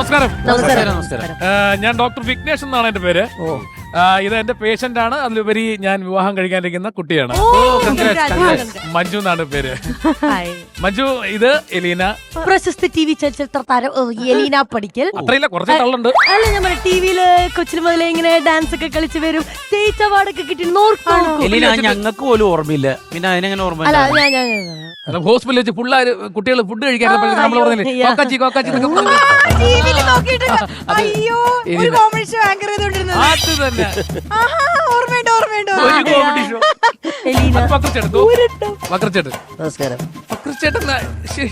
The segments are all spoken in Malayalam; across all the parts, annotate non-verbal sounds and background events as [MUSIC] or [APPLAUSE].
നമസ്കാരം. നമസ്കാരം. നമസ്കാരം. ഞാൻ ഡോക്ടർ വിഘ്നേഷ് എന്നാണ് എന്റെ പേര്. ഇത് എന്റെ പേഷ്യന്റ് ആണ് അതിലുപരി ഞാൻ വിവാഹം കഴിക്കാനിരിക്കുന്ന കുട്ടിയാണ്. മഞ്ജു എന്നാണ് പേര്. മഞ്ജു ഇത് എലീന. പ്രശസ്ത ടി വി ചലച്ചിത്ര താരം എലീന പടിക്കൽ അത്രയില്ല കുറച്ച് തള്ളുണ്ട്. അല്ല ഞാൻ ടിവിയിൽ കൊച്ചിന് മുതലേ ഇങ്ങനെ ഡാൻസ് ഒക്കെ കളിച്ച് വരും. സ്റ്റേറ്റ് അവാർഡ് ഒക്കെ കിട്ടി ഞങ്ങൾക്ക് പോലും ഓർമ്മയില്ല. പിന്നെ അതിനെങ്ങനെ ഓർമ്മ ഹോസ്പിറ്റലിൽ വെച്ച് പിള്ളേർ കുട്ടികൾ ഫുഡ് കഴിക്കാൻ നമ്മൾ പറഞ്ഞില്ലേ. കോക്കാച്ചി കോക്കാച്ചി അത് തന്നെ ഓർമ്മയുണ്ട് ഓർമ്മയുണ്ട് വക്രച്ചേട്ടൻ വക്രച്ചേട്ടൻ നമസ്കാരം വക്രച്ചേട്ടൻ ശ്ശേ,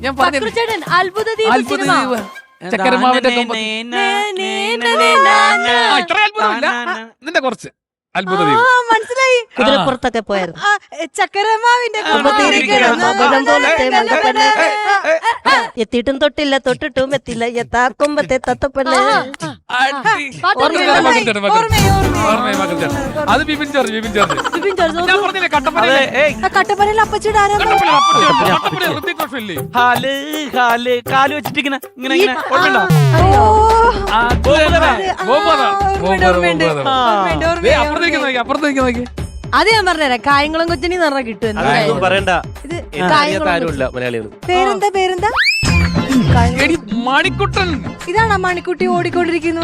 ഞാൻ പറഞ്ഞു ചേട്ടൻ അത്ഭുത അത്ഭുത. ചക്കരമാവിന്റെ കൊമ്പത്ത്. നേ, നേ, നേ, നേ, നേ, നേ, ആ, ഇത്ര അത്ഭുതമില്ല ഇതിന്റെ കുറച്ച് അത്ഭുത മനസ്സിലായി. കുതിരപ്പുറത്തൊക്കെ പോയായിരുന്നു. ചക്കരമാവിന്റെ. എത്തിയിട്ടും തൊട്ടില്ല തൊട്ടിട്ടും എത്തില്ല. എത്താ കൊമ്പത്തെ തത്തപ്പല്ല് അത് Bipin George Bipin George Bipin George ഞാൻ നോക്കൂ. പറഞ്ഞില്ലേ അതെ, കട്ടപ്പനയിലെ ഏയ്, ആ കട്ടപ്പനയിൽ അപ്പച്ചിയുടെ ആരാ കട്ടപ്പന അപ്പുറത്ത് ഋതിക് റോഷൻ ഇല്ലേ? ഹാൽ ഹാൽ കാൽ വെച്ചിട്ട് ഇങ്ങനെ ഇങ്ങനെ. ഓ അപ്പുറത്തേക്ക് നോക്കി അപ്പുറത്തേക്ക് നോക്കി. അത് ഞാൻ പറഞ്ഞുതരാം. കായംകുളം കൊച്ചിനി നിറ കിട്ടും പറയണ്ട. പേരെന്താ പേരെന്താ? മണിക്കുട്ടൻ. ഇതാണ് മണിക്കുട്ടി ഓടിക്കൊണ്ടിരിക്കുന്നു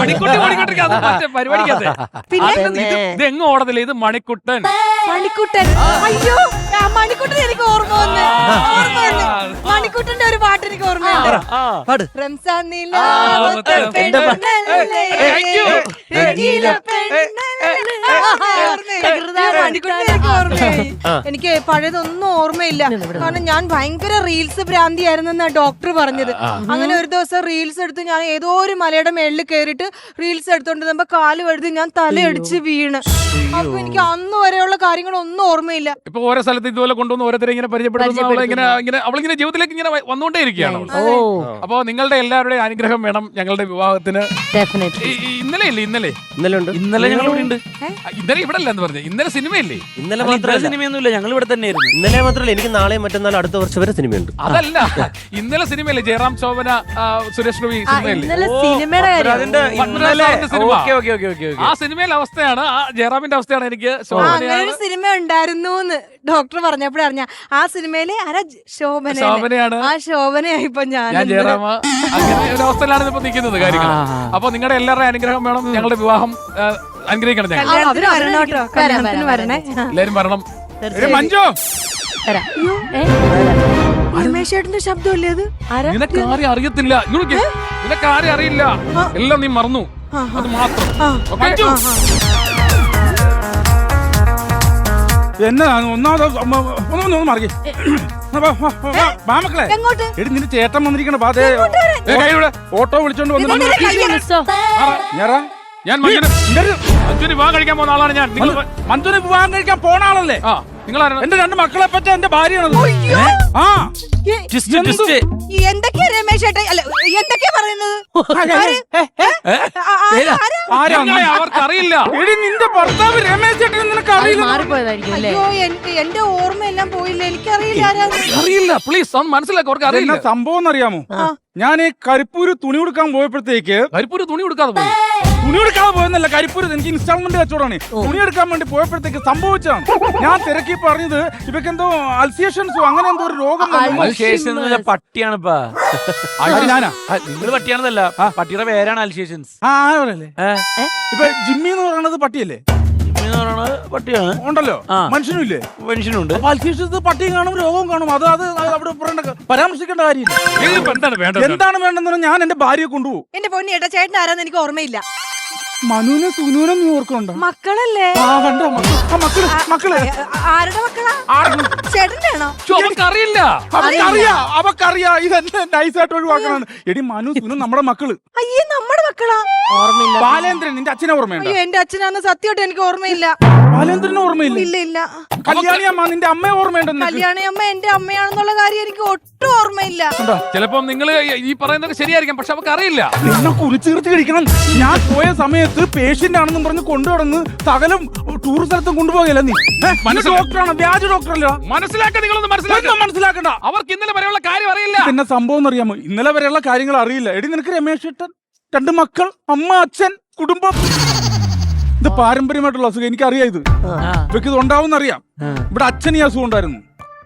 മണിക്കുട്ടി ഇത് എങ്ങും ഓടത്തില്ല? ഇത് മണിക്കുട്ടൻ. മണിക്കുട്ടൻ. അയ്യോ. മണിക്കുട്ടൻ എനിക്ക് ഓർമ്മ വന്ന് ഓർമ്മ വന്ന് മണിക്കുട്ടന്റെ ഒരു പാട്ട് എനിക്ക് ഓർമ്മയുണ്ട് പാട് റംസാൻ നിലാവത്തെ പെണ്ണല്ലേ, അയ്യോ. പെണ്ണല്ലേ. ഓർമ്മയായി. ആ മണിക്കുട്ടനെ എനിക്ക് ഓർമ്മയായി. എനിക്ക് പഴയതൊന്നും ഓർമ്മയില്ല കാരണം ഞാൻ ഭയങ്കര റീൽസ് ഭ്രാന്തിയായിരുന്നെന്നാ ഡോക്ടർ പറഞ്ഞത് അങ്ങനെ ഒരു ദിവസം റീൽസ് എടുത്ത് ഞാൻ ഏതോ ഒരു മലയുടെ മേളിൽ കയറിയിട്ട് റീൽസ് എടുത്തോണ്ട് നമ്മ കാൽ വഴുതി ഞാൻ തലയടിച്ച് വീണ് അപ്പൊ എനിക്ക് അന്ന് വരെയുള്ള കാര്യങ്ങളൊന്നും ഓർമ്മയില്ല ഇപ്പൊ ഓരോ സ്ഥലത്ത് ഇതുപോലെ കൊണ്ടുവന്ന് ഓരോരുത്തരെ ഇങ്ങനെ പരിചയപ്പെടുത്തുന്നു അവളെ ഇങ്ങനെ ഇങ്ങനെ അവളിങ്ങനെ ജീവിതത്തിലേക്ക് ഇങ്ങനെ വന്നുകൊണ്ടേ ഇരിക്കുകയാണ് ഓ. അപ്പൊ നിങ്ങളുടെ എല്ലാവരുടെയും അനുഗ്രഹം വേണം ഞങ്ങളുടെ വിവാഹത്തിന്. ഡെഫിനറ്റ്ലി ഈ- ഈ ഇന്നലെ ഇല്ലേ ഇന്നലെ? ഇന്നലെ ഉണ്ട് ഇന്നലെ ഞങ്ങൾ ഇവിടെ ഉണ്ട്. ഇന്നലെ ഇവിടെ അല്ല എന്ന് പറഞ്ഞു. ഇന്നലെ സിനിമയില്ലേ? ഇന്നലെ മാത്രമല്ല. സിനിമയൊന്നുമില്ല. ഞങ്ങൾ ഇവിടെ തന്നെയായിരുന്നു. ഇന്നലെ മാത്രമല്ല എനിക്ക് നാളെ മറ്റന്നാൾ അടുത്ത വർഷം വരെ സിനിമയുണ്ട്. അതല്ല. ഇന്നലെ സിനിമയില്ലേ? ജയറാം ശോഭന ആ, സുരേഷ് ഗോപി ആ, സിനിമയില്ലേ? ഇന്നലെ സിനിമയുടെ കാര്യം. അതിന്റെ ഇന്നലെ cinema. Okay okay okay okay. ആ സിനിമയിലെ അവസ്ഥയാണ് ആ ജയറാമിന്റെ അവസ്ഥയാണ് എനിക്ക് ആ, അങ്ങനെ ശോഭനയാണ് ഒരു സിനിമ ഉണ്ടായിരുന്നു ഡോക്ടർ പറഞ്ഞപ്പോഴേ അറിഞ്ഞ ആ സിനിമയിലെ ആരാ ശോഭന? ശോഭനയാണ്. ആ ശോഭനയായിപ്പോ ഞാൻ ഞാൻ ജയറാമ അങ്ങനെ ഒരു അവസ്ഥയിലാണ് ഇപ്പൊ നിൽക്കുന്നത് കാര്യങ്ങൾ അപ്പൊ നിങ്ങളുടെ എല്ലാവരുടെയും അനുഗ്രഹം വേണം ഞങ്ങളുടെ വിവാഹം ആ, അനുഗ്രഹിക്കണം ഞങ്ങൾ. കല്യാണത്തിന് വരണം കേട്ടോ? കല്യാണത്തിന് വരണേ. എല്ലാരും വരണം. എടി മഞ്ജു! വരാം. ഏ? രമേശ് ചേട്ടന്റെ ശബ്ദമല്ലേ അത്? ആരാ? നിനക്ക് ആരെയും അറിയത്തില്ല. ഇങ്ങോട്ട് നിനക്ക് ആരെയും അറിയില്ല. എല്ലാം നീ മറന്നു. അത് മാത്രം. ഓ, മഞ്ജു! എന്നതാണ് ഒന്നാമത് ഒന്നൊന്ന് മാറി മക്കളെ. എങ്ങോട്ട്? എടി നിന്റെ ചേട്ടൻ വന്നിരിക്കണ ബാ ദേ ദേ കൈ ഇവിടെ ഓട്ടോ വിളിച്ചോണ്ട് വന്നു. ഇതെന്തിനാ കയ്യിൽ ഞാൻ മഞ്ജുന്. വിവാഹം കഴിക്കാൻ പോകുന്ന ആളാണ് ഞാൻ. നിങ്ങൾ മഞ്ജുനെ വിവാഹം കഴിക്കാൻ പോണ ആളല്ലേ? ആ നിങ്ങൾ എന്റെ രണ്ട് മക്കളെ പറ്റി എന്റെ ഭാര്യയാണത്. ആ. എന്തൊക്കെയാ രമേശ് അല്ല എന്തൊക്കെയാ പറയുന്നത്? ആര്? ഏ? ആ, ആ, ആരാ? ആരാ? നിങ്ങളെ അവർക്ക് അറിയില്ല എടി നിന്റെ ഭർത്താവ് രമേശ് ചേട്ടൻ നിനക്ക് അത് അറിയില്ല മാറിപ്പോയതായിരിക്കും അല്ലേ? അയ്യോ എനിക്ക് എന്റെ ഓർമ്മയെല്ലാം പോയില്ല? എനിക്കറിയില്ല ആരാ അറിയില്ല പ്ലീസ് ഒന്ന് മനസ്സിലാക്കി അവർക്ക് അറിയില്ല. സംഭവം എന്നറിയാമോ? ഞാൻ ഈ കരിപ്പൂര് തുണി കൊടുക്കാൻ പോയപ്പോഴത്തേക്ക് കരിപ്പൂര് തുണി കൊടുക്കാതെ പോയി. തുണി എടുക്കാൻ പോയെന്നല്ല കരിപ്പൂരത്ത് എനിക്ക് ഇൻസ്റ്റാൾമെന്റ് കച്ചവടമാണ്. തുണി എടുക്കാൻ വേണ്ടി പോയപ്പോഴത്തേക്ക് സംഭവിച്ചാണ് ഞാൻ തിരക്കി പറഞ്ഞത് ഇവക്ക് എന്തോ അൽസിയേഷൻസോ അങ്ങനെ എന്തോ ഒരു രോഗം വന്നു. അൽഷേഷൻ എന്ന് പറഞ്ഞ പട്ടിയാണിപ്പാ. അത് ഞാനാ? നിങ്ങൾ പട്ടിയാണെന്നല്ല പട്ടിയുടെ പേരാണ് അൽഷേഷൻസ് ആ ആരല്ലേ ഇപ്പൊ ജിമ്മി എന്ന് പറയുന്നത് പട്ടിയല്ലേ? എന്ന് പറയുന്നത് പട്ടിയാണ്. ഉണ്ടല്ലോ. ആ. മനുഷ്യനും ഇല്ലേ? മനുഷ്യനുണ്ട്. അപ്പൊ അൽസിയേഷൻസ് പട്ടിയും കാണും രോഗവും കാണും. അത് അത് അവിടെ പറയേണ്ട പരാമർശിക്കേണ്ട കാര്യമില്ല. എന്താണ് വേണ്ടത്? എന്താണ് വേണ്ടെന്ന് പറഞ്ഞാൽ ഞാൻ എന്റെ ഭാര്യയെ കൊണ്ടുപോകും. എന്റെ പൊന്നി ഏട്ടാ ചേട്ടൻ ആരാന്ന് എനിക്ക് ഓർമ്മയില്ല. മനുവിനെ സുനുവിനും നീ ഓർക്കുന്നുണ്ടോ? മക്കളല്ലേ? ആ കണ്ടോ? മക്കൾ ആ മക്കൾ. മക്കൾ ആ, ആരുടെ മക്കളാ? ചേട്ടന്റെ ആണോ ചോ, അവക്കറിയാ അവക്കറിയാ. ഇതെന്നെ നൈസായിട്ട് ഒഴിവാക്കണം എടി മനു സുനു നമ്മുടെ മക്കൾ. അയ്യേ നമ്മുടെ മക്കളാ? ഓർമ്മയില്ല. ബാലേന്ദ്രൻ നിന്റെ അച്ഛനെ ഓർമ്മയുണ്ടോ? അയ്യോ എന്റെ അച്ഛനാന്ന് സത്യമായിട്ട് എനിക്ക് ഓർമ്മയില്ല. ബാലേന്ദ്രന് ഓർമ്മയില്ല? ഇല്ല ഇല്ല. കല്യാണി അമ്മ നിന്റെ അമ്മ ഓർമ്മയുണ്ടെന്ന് കല്യാണി അമ്മ എന്റെ അമ്മയാണെന്നുള്ള കാര്യം എനിക്ക് ഒട്ടും ഓർമ്മയില്ല. ചിലപ്പോ നിങ്ങൾ ഈ പറയുന്നതൊക്കെ ശരിയായിരിക്കാം പക്ഷെ അവർക്ക് അറിയില്ല. നിന്നെ കുളിച്ചീർത്തി കഴിക്കണം ഞാൻ പോയ സമയത്ത് പേഷ്യന്റ് ആണെന്നും പറഞ്ഞ് കൊണ്ടുവന്ന് സകലം ടൂർ സ്ഥലത്തും കൊണ്ടുപോകല നീ? മനസ്സിലായി. ഡോക്ടറാണ് വ്യാജ ഡോക്ടറല്ല മനസ്സിലാക്കാൻ നിങ്ങളൊന്ന് മനസ്സിലാക്കുക ഒന്നും മനസ്സിലാക്കണ്ട. അവർക്ക് ഇന്നലെ വരെയുള്ള കാര്യം അറിയില്ല. പിന്നെ സംഭവം എന്നറിയാമോ? ഇന്നലെ വരെയുള്ള കാര്യങ്ങൾ അറിയില്ല. എടി നിനക്ക് രമേശ് ഏട്ടൻ രണ്ട് മക്കൾ അമ്മ അച്ഛൻ കുടുംബം. ഇത് പാരമ്പര്യമായിട്ടുള്ള അസുഖം. എനിക്കറിയാം ഇത്. ഇവയ്ക്ക് ഇത് ഉണ്ടാവും അറിയാം. ഇവിടെ അച്ഛൻ ഈ അസുഖം ഉണ്ടായിരുന്നു.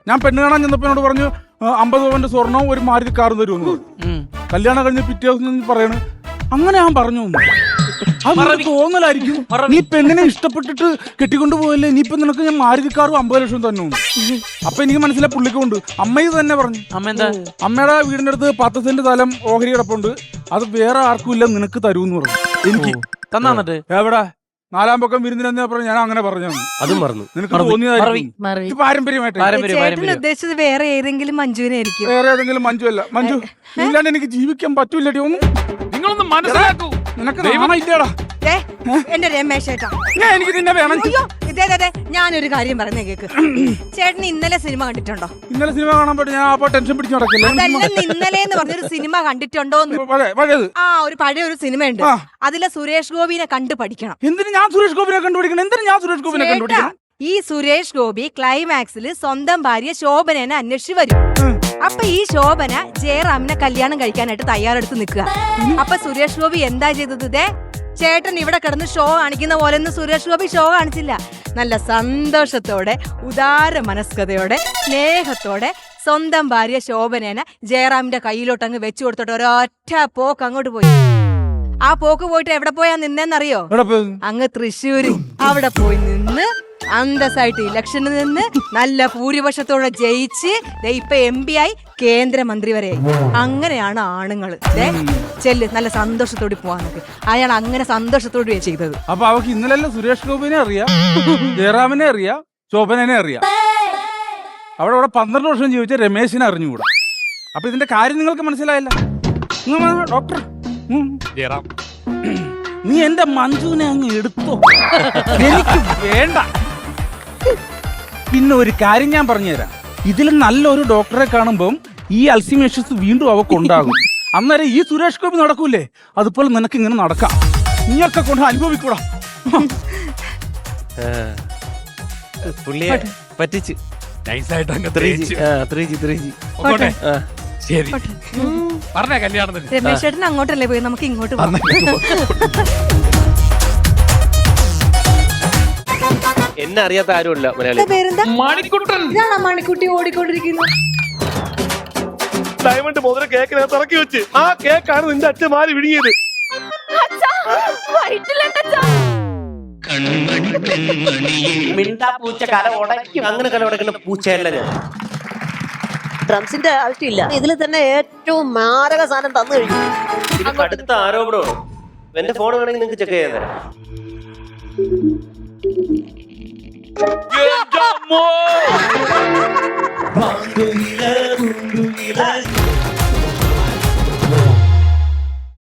ഞാൻ പെണ്ണ് കാണാൻ ചെന്നപ്പോ എന്നോട് പറഞ്ഞു "ആ, അമ്പത് പവന്റെ സ്വർണവും ഒരു മാരുതി കാറും തരുമെന്ന് കല്യാണം കഴിഞ്ഞ് പിറ്റേ ദിവസം പറയണ് അങ്ങനെ ഞാൻ പറഞ്ഞു എന്ന്." തോന്നലായിരിക്കും. നീ പെണ്ണിനെ ഇഷ്ടപ്പെട്ടിട്ട് കെട്ടിക്കൊണ്ട് പോയല്ലേ ഇപ്പൊ നിനക്ക് ഞാൻ മാരുതി കാറും അമ്പത് ലക്ഷം തന്നെ അപ്പൊ എനിക്ക് മനസ്സിലായി പുള്ളിക്കൊണ്ട് അമ്മ ഇത് തന്നെ പറഞ്ഞു. അമ്മ എന്താ? അമ്മയുടെ വീടിന്റെ അടുത്ത് പത്ത് സെന്റ് സ്ഥലം ഓഹരി കിടപ്പുണ്ട് അത് വേറെ ആർക്കും ഇല്ല നിനക്ക് തരൂന്ന് പറഞ്ഞു. എനിക്ക് തന്നാന്നിട്ട് എവിടെ? നാലാം പക്കം വിരുന്നിനെന്ന് പറഞ്ഞു ഞാൻ അങ്ങനെ പറഞ്ഞു. അതും മറന്നു. നിനക്ക് മറവി, തോന്നിയതായിരിക്കും. മറി ഇത് പാരമ്പര്യമായിട്ട്. പാരമ്പര്യം ചേട്ടൻ പാരമ്പര്യം. ഉദ്ദേശിച്ചത് വേറെ ഏതെങ്കിലും മഞ്ജുവിനെ ആയിരിക്കും വേറെ ഏതെങ്കിലും മഞ്ജു അല്ല. മഞ്ജു ഇല്ലാണ്ട് എനിക്ക് ജീവിക്കാൻ പറ്റൂലടി ഒന്നും. നിങ്ങളൊന്ന് മനസ്സിലാക്കൂ. നിനക്ക് ഇല്ലടാ ഏ, എന്റെ രമേശ് ചേട്ടാ. ഞാൻ എനിക്ക് നിന്നെ വേണം. അയ്യോ ഞാനൊരു കാര്യം പറഞ്ഞേ കേക്ക്. [CLEARS THROAT] ചേട്ടൻ ഇന്നലെ സിനിമ കണ്ടിട്ടുണ്ടോ? ഇന്നലെ സിനിമ കാണാൻ പറ്റും. ഞാൻ അപ്പൊ ടെൻഷൻ പിടിച്ചു നടക്കില്ല അതല്ലെന്ന് ഇന്നലെ എന്ന് പറഞ്ഞൊരു സിനിമ കണ്ടിട്ടുണ്ടോ ആ ഒരു പഴയ ഒരു സിനിമയുണ്ട്. ഉണ്ട് അതിലെ സുരേഷ് ഗോപിനെ കണ്ടു പഠിക്കണം. എന്തിനു ഞാൻ സുരേഷ് ഗോപിനെ കണ്ടുപിടിക്കണം? എന്തിനു ഞാൻ സുരേഷ് ഗോപിനെ കണ്ടുപിടിക്കണം? ഈ സുരേഷ് ഗോപി ക്ലൈമാക്സിൽ സ്വന്തം ഭാര്യ ശോഭനനെ അന്വേഷിച്ച് വരും. അപ്പൊ ഈ ശോഭന ജയറാമിനെ കല്യാണം കഴിക്കാനായിട്ട് തയ്യാറെടുത്ത് നിൽക്കുക. അപ്പൊ സുരേഷ് ഗോപി എന്താ ചെയ്തത്? ചേട്ടൻ ഇവിടെ കിടന്ന് ഷോ കാണിക്കുന്ന പോലെ ഒന്നും സുരേഷ് ഗോപി ഷോ കാണിച്ചില്ല. നല്ല സന്തോഷത്തോടെ ഉദാര മനസ്കതയോടെ സ്നേഹത്തോടെ സ്വന്തം ഭാര്യ ശോഭനേനെ ജയറാമിന്റെ കയ്യിലോട്ട് അങ്ങ് വെച്ചു കൊടുത്തോട്ട് ഒരൊറ്റ പോക്ക് അങ്ങോട്ട് പോയി. ആ പോക്ക് പോയിട്ട് എവിടെ പോയാ നിന്നെന്നറിയോ? അങ്ങ് തൃശ്ശൂര്. അവിടെ പോയി നിന്ന് അന്തസ്സായിട്ട് ഇലക്ഷനിൽ നിന്ന് നല്ല ഭൂരിപക്ഷത്തോടെ ജയിച്ച് ദേ ഇപ്പൊ എം പി ആയി കേന്ദ്രമന്ത്രി വരെ. അങ്ങനെയാണ് ആണുങ്ങൾ. ചെല്ല് നല്ല സന്തോഷത്തോടെ പോവാൻ നോക്ക്. അയാൾ അങ്ങനെ സന്തോഷത്തോടെ ചെയ്തത്. അപ്പൊ അവക്ക് ഇന്നലെ സുരേഷ് ഗോപിനെ അറിയാം ജയറാമിനെ അറിയാം ശോഭനെ അറിയാം. അവിടെ അവിടെ പന്ത്രണ്ട് വർഷം ജീവിച്ച രമേശിനെ അറിഞ്ഞുകൂടാ. അപ്പൊ ഇതിന്റെ കാര്യം നിങ്ങൾക്ക് മനസ്സിലായില്ല. ഡോക്ടർ. ജയറാം. നീ എന്റെ മഞ്ജുവിനെ അങ്ങ് എടുത്തോ. എനിക്ക് വേണ്ട. പിന്നെ ഒരു കാര്യം ഞാൻ പറഞ്ഞുതരാം. ഇതിൽ നല്ലൊരു ഡോക്ടറെ കാണുമ്പം ഈ അൽസിമേഷ്യസ് വീണ്ടും അവ കൊണ്ടാകും അന്നേരം ഈ സുരേഷ് ഗോപി നടക്കൂലേ? അതുപോലെ നിനക്ക് ഇങ്ങനെ നടക്കാം. നീയൊക്കെ കൊണ്ട് അനുഭവിക്കൂടാ. പുള്ളിയെ പറ്റിച്ച്. നൈസായിട്ട് അങ്ങ് ത്രീ ജി തേച്ച്. Three G three G. പൊക്കോട്ടെ. ശരി. പറഞ്ഞ കല്യാണത്തിന്. രമേശ് ചേട്ടൻ അങ്ങോട്ടല്ലേ പോയി? നമുക്ക് ഇങ്ങോട്ട് പോകാം [LAUGHS] എന്നെ അറിയാത്ത ആരുമില്ല മലയാളി പേരെന്താ? മണിക്കുട്ടൻ. ഇതാണോ മണിക്കുട്ടി ഓടിക്കൊണ്ടിരിക്കുന്നു? ഡയമണ്ട് മുതൽ കേക്കിനകത്ത് ഇറക്കി വെച്ച്. ആ കേക്കാണ് നിന്റെ അച്ഛൻ മാറി വിഴുങ്ങിയത്. മിണ്ടാ പൂച്ച കല ഉടയ്ക്കും. അങ്ങനെ കല ഉടക്കുന്ന പൂച്ചയല്ല ഞാൻ. ഡ്രംസിന്റെ ആവശ്യമില്ല. ഇതിൽ തന്നെ ഏറ്റവും മാരക സാധനം തന്നു കഴിഞ്ഞു. ഇത് കടുത്ത ആരോപണമാണ്. എന്റെ ഫോൺ വേണമെങ്കിൽ നിങ്ങൾക്ക് ചെക്ക് ചെയ്യാൻ തരാം. Ganda mo! Bang dungila, dungila,